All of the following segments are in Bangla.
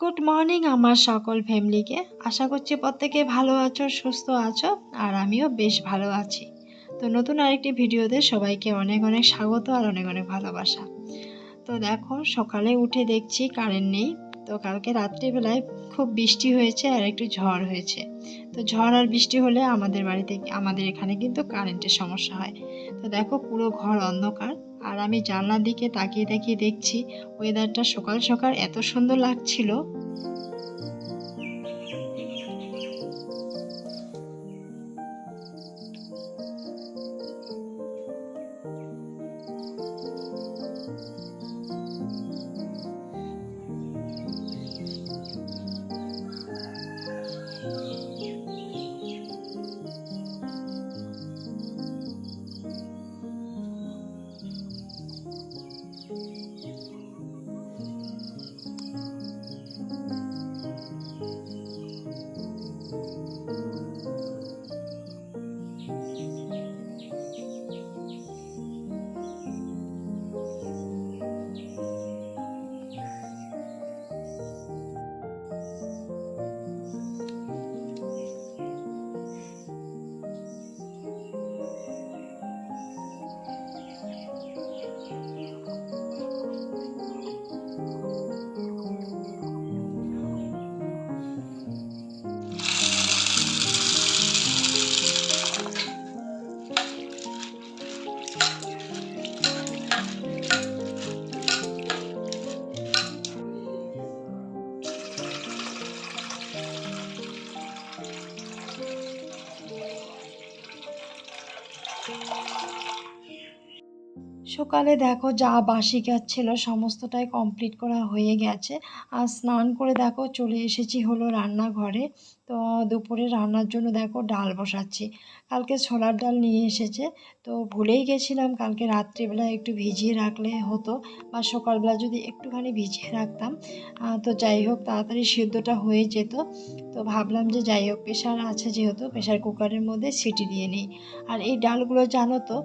গুড মর্নিং আমার সকল ফ্যামিলিকে আশা করছি প্রত্যেকে ভালো আছো, সুস্থ আছো, আর আমিও বেশ ভালো আছি। তো নতুন আরেকটি ভিডিওতে সবাইকে অনেক অনেক স্বাগত আর অনেক অনেক ভালোবাসা। তো দেখো, সকালে উঠে দেখছি কারেন্ট নেই। তো কালকে রাত্রিবেলায় খুব বৃষ্টি হয়েছে আর একটু ঝড় হয়েছে। তো ঝড় আর বৃষ্টি হলে আমাদের বাড়িতে, আমাদের এখানে কিন্তু কারেন্টের সমস্যা হয়। তো দেখো পুরো ঘর অন্ধকার। আর আমি জানলার দিকে তাকিয়ে তাকিয়ে দেখছি ওয়েদারটা সকাল সকাল এত সুন্দর লাগছিল। Música সকালে দেখো যা বাসি কাজ ছিল সমস্তটাই কমপ্লিট করা হয়ে গেছে। আর স্নান করে দেখো চলে এসেছি হলো রান্নাঘরে। তো দুপুরে রান্নার জন্য দেখো ডাল বসাচ্ছি। কালকে ছোলার ডাল নিয়ে এসেছে। তো ভুলেই গেছিলাম কালকে রাত্রিবেলা একটু ভিজিয়ে রাখলে হতো বা সকালবেলা যদি একটুখানি ভিজিয়ে রাখতাম। তো যাই হোক তাড়াতাড়ি সিদ্ধটা হয়ে যেত। তো ভাবলাম যে যাই হোক প্রেশার আছে যেহেতু, প্রেশার কুকারের মধ্যে সিটি দিয়ে নিই। আর এই ডালগুলো জানো তো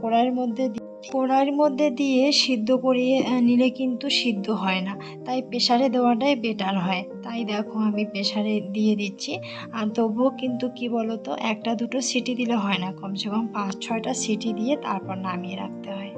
কড়াইয়ের মধ্যে কড়াইয়ের মধ্যে দিয়ে সিদ্ধ করিয়ে নিলে কিন্তু সিদ্ধ হয় না। তাই প্রেশারে দেওয়াটাই বেটার হয়। তাই দেখো আমি প্রেশারে দিয়ে দিচ্ছি। আর তবুও কিন্তু কি বলতো, একটা দুটো সিটি দিলে হয় না। কমসে কম পাঁচ, ছয়টা সিটি দিয়ে তারপর নামিয়ে রাখতে হয়।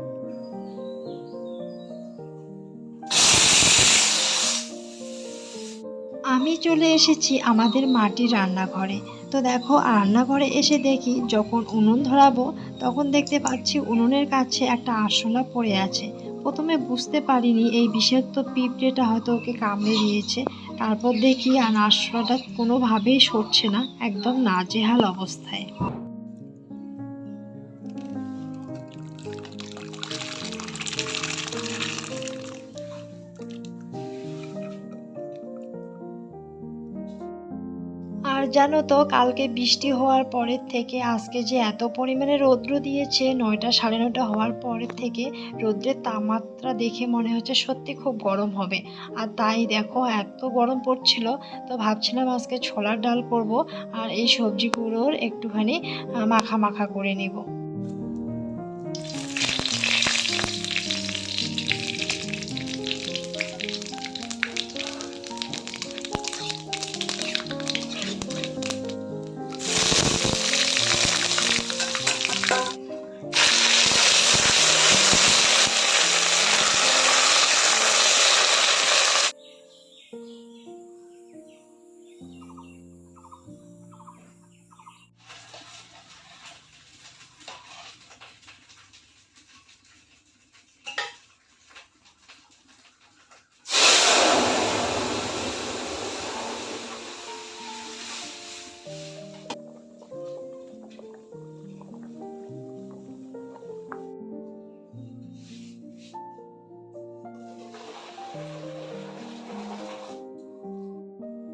আমি চলে এসেছি আমাদের মাটির রান্নাঘরে। তো দেখো, রান্নাঘরে এসে দেখি যখন উনুন ধরাবো, তখন দেখতে পাচ্ছি উনুনের কাছে একটা আরশোলা পড়ে আছে। প্রথমে বুঝতে পারিনি এই বিষাক্ত পিঁপড়েটা হয়তো ওকে কামড়ে দিয়েছে। তারপর দেখি আর আরশোলাটা কোনোভাবেই সরছে না, একদম নাজেহাল অবস্থায়। জানো তো, কালকে বৃষ্টি হওয়ার পরের থেকে, আজকে যে এত পরিমাণে রৌদ্র দিয়েছে, নয়টা সাড়ে নয়টা হওয়ার পরের থেকে, রৌদ্রের তাপমাত্রা দেখে মনে হচ্ছে সত্যি খুব গরম হবে। আর তাই দেখো, এত গরম পড়ছিল, তো ভাবছিলাম আজকে ছোলার ডাল করব, আর এই সবজিগুলোর একটুখানি মাখা মাখা করে নেব।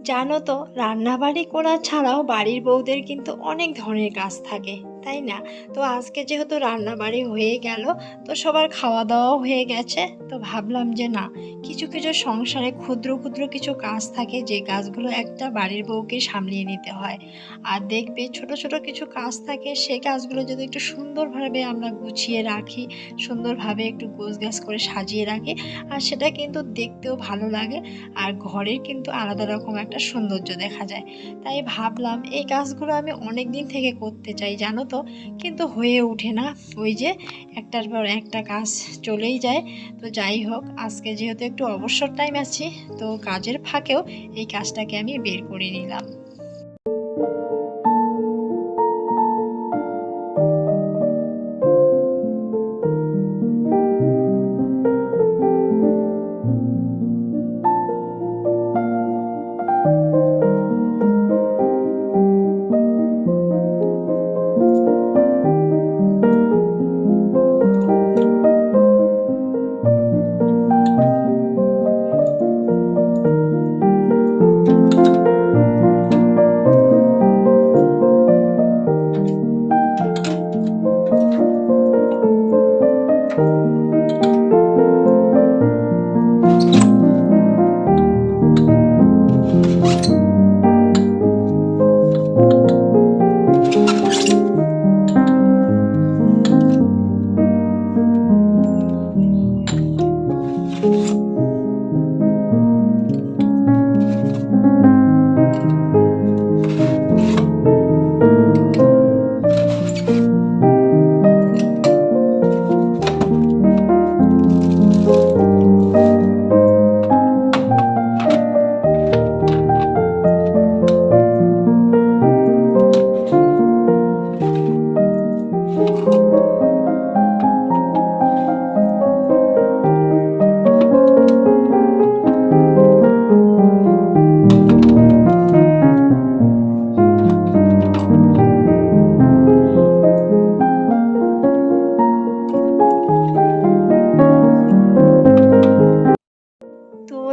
জানো তো রান্নাবাড়ি করা ছাড়াও বাড়ির বউদের কিন্তু অনেক ধরনের কাজ থাকে। তাই না? তো আজকে যেহেতু রান্নাবাড়ি হয়ে গেল, তো সবার খাওয়া দাওয়াও হয়ে গেছে, তো ভাবলাম যে না, কিছু কিছু সংসারে ক্ষুদ্র ক্ষুদ্র কিছু কাজ থাকে, যে কাজগুলো একটা বাড়ির বউকে সামলিয়ে নিতে হয়। আর দেখবে ছোট ছোট কিছু কাজ থাকে, সেই কাজগুলো যদি একটু সুন্দরভাবে আমরা গুছিয়ে রাখি, সুন্দরভাবে একটু গোছগাছ করে সাজিয়ে রাখি, আর সেটা কিন্তু দেখতেও ভালো লাগে, আর ঘরের কিন্তু আলাদা রকম একটা সৌন্দর্য দেখা যায়। তাই ভাবলাম এই কাজগুলো আমি অনেক দিন থেকে করতে চাই, জানো তো কিন্তু হয়ে ওঠে না। ওই যে একটার পর একটা কাজ চলেই যায়। তো যাই হোক, আজকে যেহেতু একটু অবসর টাইম আছি, তো কাজের ফাঁকেও এই কাজটাকে আমি বের করে নিলাম।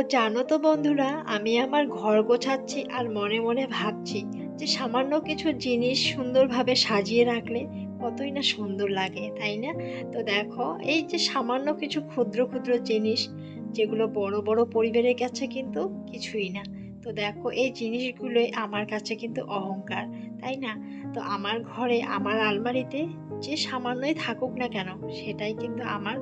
জানো তো বন্ধুরা, আমি আমার ঘর গোছাচ্ছি আর মনে মনে ভাবছি যে সামান্য কিছু জিনিস সুন্দরভাবে সাজিয়ে রাখলে কতই না সুন্দর লাগে, তাই না? তো দেখো, এই যে সামান্য কিছু ক্ষুদ্র ক্ষুদ্র জিনিস যেগুলো বড় বড় পরিবারের কাছে কিন্তু কিছুই না। তো দেখো, এই জিনিসগুলোই আমার কাছে কিন্তু অহংকার, তাই না? তো আমার ঘরে, আমার আলমারিতে যে সামান্যই থাকুক না কেন, সেটাই কিন্তু আমার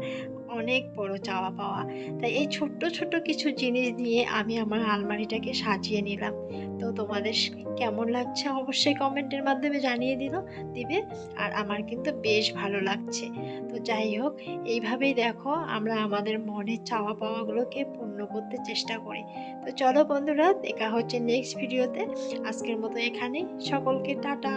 অনেক বড় চাওয়া পাওয়া। তাই এই ছোট্ট ছোট্ট কিছু জিনিস দিয়ে আমি আমার আলমারিটাকে সাজিয়ে নিলাম। তো তোমাদের কেমন লাগছে অবশ্যই কমেন্টের মাধ্যমে জানিয়ে দিল, দিবে। আর আমার কিন্তু বেশ ভালো লাগছে। তো যাই হোক, এইভাবেই দেখো আমরা আমাদের মনের চাওয়া পাওয়াগুলোকে পূর্ণ করতে চেষ্টা করি। তো চলো বন্ধুরা, দেখা হচ্ছে নেক্সট ভিডিওতে আজকের মতো এখানেই। সকলকে টাটা।